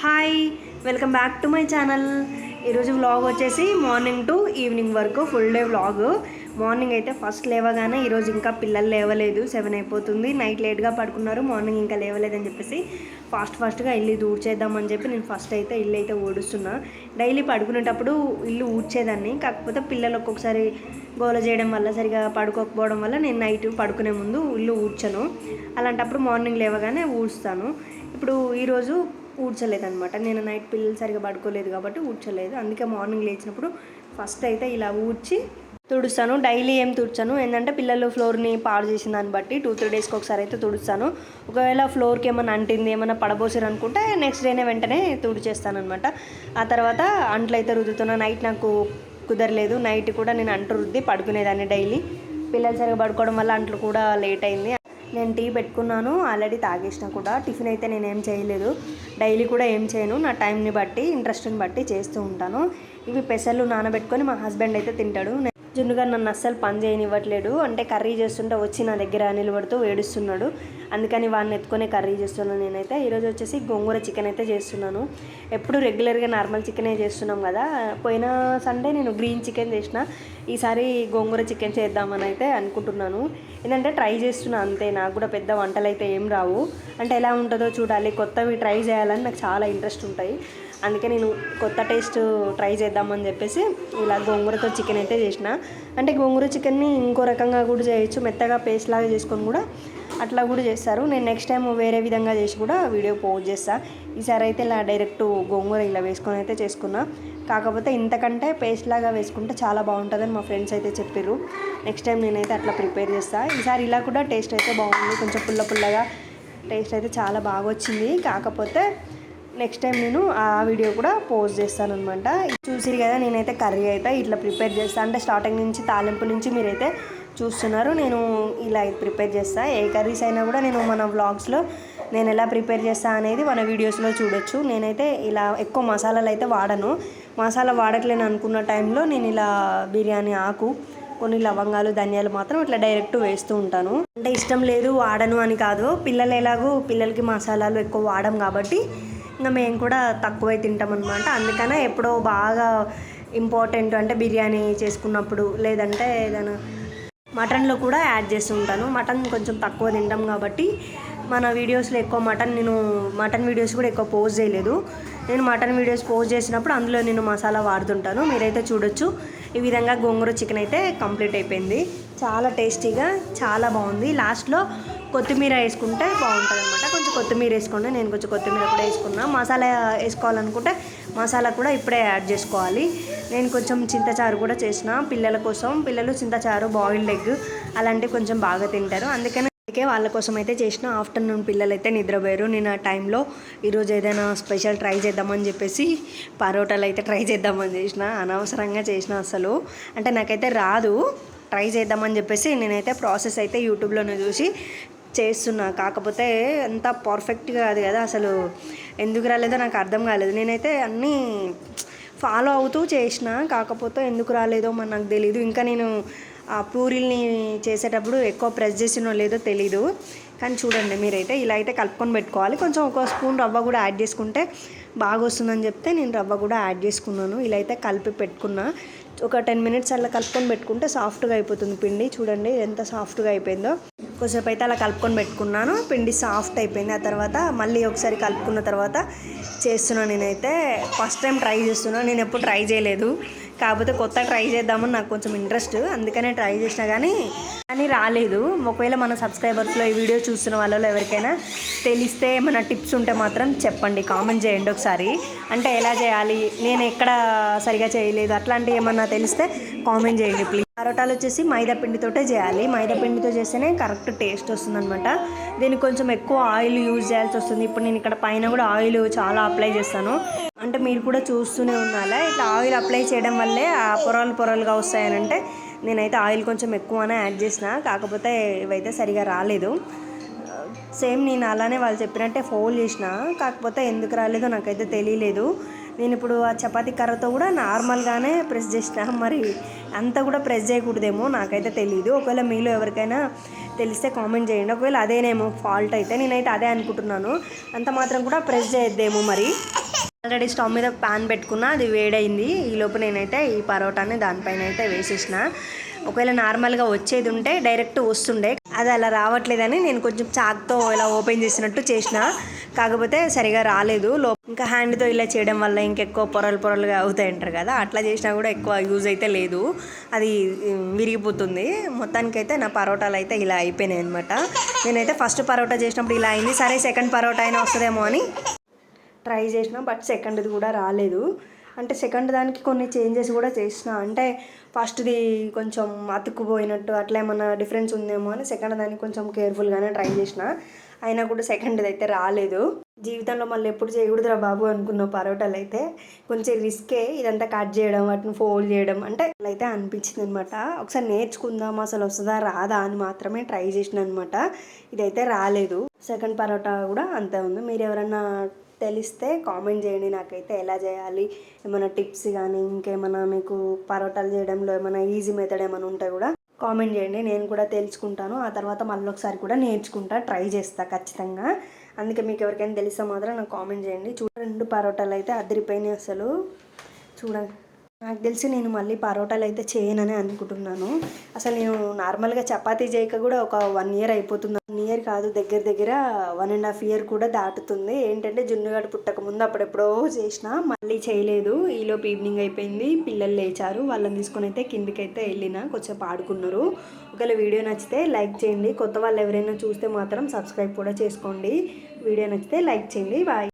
Hi welcome back to my channel. ఈరోజు vlog వచ్చేసి morning to evening వరకు full day vlog morning అయితే first లేవగానే ఈరోజు ఇంకా పిల్లలు లేవలేదు సెవెన్ అయిపోతుంది. నైట్ లేట్గా పడుకున్నారు మార్నింగ్ ఇంకా లేవలేదని చెప్పేసి ఫాస్ట్ ఫాస్ట్గా ఇల్లు ఊడ్చేద్దామని చెప్పి నేను ఫస్ట్ అయితే ఇల్లు అయితే ఊడుస్తున్నా. డైలీ పడుకునేటప్పుడు ఇల్లు ఊడ్చేదాన్ని. కాకపోతే పిల్లలు ఒక్కొక్కసారి గోల చేయడం వల్ల సరిగా పడుకోకపోవడం వల్ల నేను నైట్ పడుకునే ముందు ఇల్లు ఊడ్చను. అలాంటప్పుడు మార్నింగ్ లేవగానే ఊడ్స్తాను. ఇప్పుడు ఈరోజు ఊడ్చలేదనమాట నేను నైట్ పిల్లలు సరిగా పడుకోలేదు కాబట్టి ఊడ్చలేదు. అందుకే మార్నింగ్ లేచినప్పుడు ఫస్ట్ అయితే ఇలా ఊడ్చి తుడుస్తాను. డైలీ ఏం తుడుచాను. ఏంటంటే పిల్లలు ఫ్లోర్ని పాడు చేసిన దాన్ని బట్టి టూ త్రీ డేస్కి ఒకసారి అయితే తుడుస్తాను. ఒకవేళ ఫ్లోర్కి ఏమైనా అంటింది ఏమైనా పడబోసారు అనుకుంటే నెక్స్ట్ డేనే వెంటనే తుడిచేస్తాను అనమాట ఆ తర్వాత అంట్లు అయితే రుద్దుతున్నా. నైట్ నాకు కుదరలేదు. నైట్ కూడా నేను అంటు రుద్ది పడుకునేదాన్ని డైలీ. పిల్లలు సరిగా పడుకోవడం వల్ల అంట్లు కూడా లేట్ అయింది. నేను టీ పెట్టుకున్నాను ఆల్రెడీ తాగేసిన కూడా. టిఫిన్ అయితే నేను ఏం చేయలేదు. డైలీ కూడా ఏం చేయను. నా టైంని బట్టి ఇంట్రెస్ట్ని బట్టి చేస్తూ ఉంటాను. ఇవి పెసర్లు నానబెట్టుకొని మా హస్బెండ్ అయితే తింటాడు. నే- నన్ను అస్సలు పని చేయనివ్వట్లేడు. అంటే కర్రీ చేస్తుంటే వచ్చి నా దగ్గర నిలబడుతూ ఏడుస్తున్నాడు. అందుకని వాడిని ఎత్తుకునే కర్రీ చేస్తున్నాను నేనైతే. ఈరోజు వచ్చేసి గోంగూర చికెన్ అయితే చేస్తున్నాను. ఎప్పుడు రెగ్యులర్గా నార్మల్ చికెనే చేస్తున్నాం కదా. పోయిన సండే నేను గ్రీన్ చికెన్ చేసిన. ఈసారి గోంగూర చికెన్ చేద్దామని అయితే అనుకుంటున్నాను. ఏంటంటే ట్రై చేస్తున్నా అంతే. నాకు కూడా పెద్ద వంటలు అయితే ఏం రావు. అంటే ఎలా ఉంటుందో చూడాలి. కొత్తవి ట్రై చేయాలని నాకు చాలా ఇంట్రెస్ట్ ఉంటాయి. అందుకే నేను కొత్త టేస్ట్ ట్రై చేద్దామని చెప్పేసి ఇలా గోంగూరతో చికెన్ అయితే చేసిన. అంటే గోంగూర చికెన్ని ఇంకో రకంగా కూడా చేయొచ్చు. మెత్తగా పేస్ట్ లాగా చేసుకొని కూడా అట్లా కూడా చేస్తారు. నేను నెక్స్ట్ టైం వేరే విధంగా చేసి కూడా వీడియో పోస్ట్ చేస్తాను ఈసారి అయితే ఇలా డైరెక్ట్ గోంగూర ఇలా వేసుకొని అయితే చేసుకున్నా. కాకపోతే ఇంతకంటే పేస్ట్ లాగా వేసుకుంటే చాలా బాగుంటుందని మా ఫ్రెండ్స్ అయితే చెప్పారు నెక్స్ట్ టైం నేనైతే అట్లా ప్రిపేర్ చేస్తాను ఈసారి ఇలా కూడా టేస్ట్ అయితే బాగుంది. కొంచెం పుల్ల పుల్లగా టేస్ట్ అయితే చాలా బాగా వచ్చింది. కాకపోతే నెక్స్ట్ టైం నేను ఆ వీడియో కూడా పోస్ట్ చేస్తాను అనమాట చూసిరు కదా నేనైతే కర్రీ అయితే ఇట్లా ప్రిపేర్ చేస్తాను అంటే స్టార్టింగ్ నుంచి తాలింపు నుంచి మీరైతే చూస్తున్నారు. నేను ఇలా ప్రిపేర్ చేస్తాను ఏ కర్రీస్ అయినా కూడా నేను మన వ్లాగ్స్లో నేను ఎలా ప్రిపేర్ చేస్తా అనేది మన వీడియోస్లో చూడొచ్చు. నేనైతే ఇలా ఎక్కువ మసాలాలు అయితే వాడను. మసాలా వాడట్లేను అనుకున్న టైంలో నేను ఇలా బిర్యానీ ఆకు కొన్ని లవంగాలు ధనియాలు మాత్రం ఇట్లా డైరెక్ట్ వేస్తూ ఉంటాను. అంటే ఇష్టం లేదు వాడను అని కాదు. పిల్లలు ఎలాగో పిల్లలకి మసాలాలు ఎక్కువ వాడం కాబట్టి ఇంకా మేము కూడా తక్కువే తింటాం అనమాట అందుకనే ఎప్పుడో బాగా ఇంపార్టెంట్ అంటే బిర్యానీ చేసుకున్నప్పుడు లేదంటే ఏదైనా మటన్లో కూడా యాడ్ చేస్తుంటాను మటన్ కొంచెం తక్కువ తింటాం కాబట్టి మన వీడియోస్లో ఎక్కువ మటన్ నేను మటన్ వీడియోస్ కూడా ఎక్కువ పోస్ట్ చేయలేదు. నేను మటన్ వీడియోస్ పోస్ట్ చేసినప్పుడు అందులో నేను మసాలా వాడుతుంటాను. మీరైతే చూడొచ్చు. ఈ విధంగా గోంగూర చికెన్ అయితే కంప్లీట్ అయిపోయింది. చాలా టేస్టీగా చాలా బాగుంది. లాస్ట్లో కొత్తిమీర వేసుకుంటే బాగుంటుంది అనమాట కొంచెం కొత్తిమీర వేసుకోండి. నేను కొంచెం కొత్తిమీర కూడా వేసుకున్నా. మసాలా వేసుకోవాలనుకుంటే మసాలా కూడా ఇప్పుడే యాడ్ చేసుకోవాలి. నేను కొంచెం చింతచారు కూడా చేసిన పిల్లల కోసం. పిల్లలు చింతచారు బాయిల్డ్ ఎగ్ అలాంటివి కొంచెం బాగా తింటారు. అందుకని అందుకే వాళ్ళ కోసం అయితే చేసిన. ఆఫ్టర్నూన్ పిల్లలు అయితే నిద్రపోయారు. నేను ఆ టైంలో ఈరోజు ఏదైనా స్పెషల్ ట్రై చేద్దామని చెప్పేసి పరోటాలు అయితే ట్రై చేద్దామని చేసిన. అనవసరంగా చేసిన అసలు. అంటే నాకైతే రాదు. ట్రై చేద్దామని చెప్పేసి నేనైతే ప్రాసెస్ అయితే యూట్యూబ్లోనే చూసి చేస్తున్నా. కాకపోతే ఎంత పర్ఫెక్ట్గా కాదు కదా అసలు ఎందుకు రాలేదో నాకు అర్థం కాలేదు. నేనైతే అన్నీ ఫాలో అవుతూ చేసిన కాకపోతే ఎందుకు రాలేదో మరి నాకు తెలీదు. ఇంకా నేను ఆ పూరీల్ని చేసేటప్పుడు ఎక్కువ ప్రెస్ చేసినో లేదో తెలీదు. కానీ చూడండి మీరైతే ఇలా అయితే కలుపుకొని పెట్టుకోవాలి. కొంచెం ఒక స్పూన్ రవ్వ కూడా యాడ్ చేసుకుంటే బాగా వస్తుందని చెప్తే నేను రవ్వ కూడా యాడ్ చేసుకున్నాను. ఇలా అయితే కలిపి పెట్టుకున్నా. ఒక టెన్ మినిట్స్ అలా కలుపుకొని పెట్టుకుంటే సాఫ్ట్గా అయిపోతుంది పిండి. చూడండి ఎంత సాఫ్ట్గా అయిపోయిందో. కొద్దిసేపు అయితే అలా కలుపుకొని పెట్టుకున్నాను. పిండి సాఫ్ట్ అయిపోయింది. ఆ తర్వాత మళ్ళీ ఒకసారి కలుపుకున్న తర్వాత చేస్తున్నాను నేనైతే. ఫస్ట్ టైం ట్రై చేస్తున్నాను నేను ఎప్పుడు ట్రై చేయలేదు. కాకపోతే కొత్త ట్రై చేద్దామని నాకు కొంచెం ఇంట్రెస్ట్ అందుకనే ట్రై చేసినా కానీ కానీ రాలేదు. ఒకవేళ మన సబ్స్క్రైబర్స్లో ఈ వీడియో చూస్తున్న వాళ్ళలో ఎవరికైనా తెలిస్తే ఏమైనా టిప్స్ ఉంటే మాత్రం చెప్పండి. కామెంట్ చేయండి ఒకసారి. అంటే ఎలా చేయాలి? నేను ఎక్కడ సరిగా చేయలేదు. అట్లాంటివి ఏమన్నా తెలిస్తే కామెంట్ చేయండి ప్లీజ్ పరోటాలు వచ్చేసి మైదా పిండితోటే చేయాలి. మైదా పిండితో చేస్తేనే కరెక్ట్ టేస్ట్ వస్తుందనమాట దీనికి కొంచెం ఎక్కువ ఆయిల్ యూజ్ చేయాల్సి వస్తుంది. ఇప్పుడు నేను ఇక్కడ పైన కూడా ఆయిల్ చాలా అప్లై చేస్తాను. అంటే మీరు కూడా చూస్తూనే ఉండాలి? ఇట్లా ఆయిల్ అప్లై చేయడం వల్లే ఆ పొరలు పొరలుగా వస్తాయనంటే నేనైతే ఆయిల్ కొంచెం ఎక్కువనే యాడ్ చేసిన. కాకపోతే ఇవైతే సరిగా రాలేదు. సేమ్ నేను అలానే వాళ్ళు చెప్పినట్టే ఫోల్ చేసిన. కాకపోతే ఎందుకు రాలేదో నాకైతే తెలియలేదు. నేను ఇప్పుడు ఆ చపాతీ కర్రతో కూడా నార్మల్గానే ప్రెస్ చేసిన మరి అంత కూడా ప్రెస్ చేయకూడదేమో నాకైతే తెలియదు ఒకవేళ మీలో ఎవరికైనా తెలిస్తే కామెంట్ చేయండి. ఒకవేళ అదేనేమో ఫాల్ట్ అయితే నేనైతే అదే అనుకుంటున్నాను. అంత మాత్రం కూడా ప్రెస్ చేయొద్దేమో మరి. ఆల్రెడీ స్టవ్ మీద పాన్ పెట్టుకున్నా అది వేడైంది ఈ లోపు నేనైతే ఈ పరోటాని దానిపైన అయితే వేసేసిన. ఒకవేళ నార్మల్గా వచ్చేది ఉంటే డైరెక్ట్ వస్తుండే. అది అలా రావట్లేదని నేను కొంచెం చాక్తో ఇలా ఓపెన్ చేసినట్టు చేసిన. కాకపోతే సరిగా రాలేదు. లో ఇంకా హ్యాండ్తో ఇలా చేయడం వల్ల ఇంకెక్కువ పొరలు పొరలుగా అవుతాయి అంటారు కదా. అట్లా చేసినా కూడా ఎక్కువ యూజ్ అయితే లేదు. అది విరిగిపోతుంది. మొత్తానికైతే నా పరోటాలు అయితే ఇలా అయిపోయినాయి అనమాట నేనైతే ఫస్ట్ పరోటా చేసినప్పుడు ఇలా అయింది. సరే సెకండ్ పరోటా అయినా వస్తుందేమో అని ట్రై చేసిన బట్ సెకండ్ది కూడా రాలేదు. అంటే సెకండ్ దానికి కొన్ని చేంజెస్ కూడా చేసిన. అంటే ఫస్ట్ది కొంచెం అతుక్కుపోయినట్టు అట్లా ఏమన్నా డిఫరెన్స్ ఉందేమో అని సెకండ్ దానికి కొంచెం కేర్ఫుల్గానే ట్రై చేసిన. అయినా కూడా సెకండ్ది అయితే రాలేదు. జీవితంలో మళ్ళీ ఎప్పుడు చేయకూడదురా బాబు అనుకున్న పరోటాలు అయితే కొంచెం రిస్కే ఇదంతా కట్ చేయడం వాటిని ఫోల్డ్ చేయడం అంటే అయితే అనిపించింది అనమాట ఒకసారి నేర్చుకుందాం అసలు వస్తుందా రాదా అని మాత్రమే ట్రై చేసిన అనమాట ఇదైతే రాలేదు. సెకండ్ పరోటా కూడా అంతే ఉంది. మీరు ఎవరన్నా తెలిస్తే కామెంట్ చేయండి. నాకైతే ఎలా చేయాలి? ఏమైనా టిప్స్ కానీ ఇంకేమైనా మీకు పరోటాలు చేయడంలో ఏమైనా ఈజీ మెథడ్ ఏమైనా ఉంటే కూడా కామెంట్ చేయండి నేను కూడా తెలుసుకుంటాను. ఆ తర్వాత మళ్ళీ ఒకసారి కూడా నేర్చుకుంటా ట్రై చేస్తా ఖచ్చితంగా. అందుకే మీకు ఎవరికైనా తెలిస్తే మాత్రం నాకు కామెంట్ చేయండి. చూడ రెండు పరోటాలు అయితే అదిరిపోయినాయి అసలు. చూడండి. నాకు తెలిసి నేను మళ్ళీ పరోటాలు అయితే చేయనని అనుకుంటున్నాను. అసలు నేను నార్మల్గా చపాతీ చేయక కూడా ఒక వన్ ఇయర్ అయిపోతుంది ఇయర్ కాదు దగ్గర దగ్గర వన్ అండ్ హాఫ్ ఇయర్ కూడా దాటుతుంది. ఏంటంటే జున్నుగాడు పుట్టక ముందు అప్పుడెప్పుడో చేసిన మళ్ళీ చేయలేదు. ఈలోపు ఈవినింగ్ అయిపోయింది పిల్లలు లేచారు. వాళ్ళని తీసుకొని అయితే కిందికైతే అయితే వెళ్ళిన కొంచెం ఆడుకున్నారు. ఒకవేళ వీడియో నచ్చితే లైక్ చేయండి. కొత్త వాళ్ళు ఎవరైనా చూస్తే మాత్రం సబ్స్క్రైబ్ కూడా చేసుకోండి. వీడియో నచ్చితే లైక్ చేయండి. బాయ్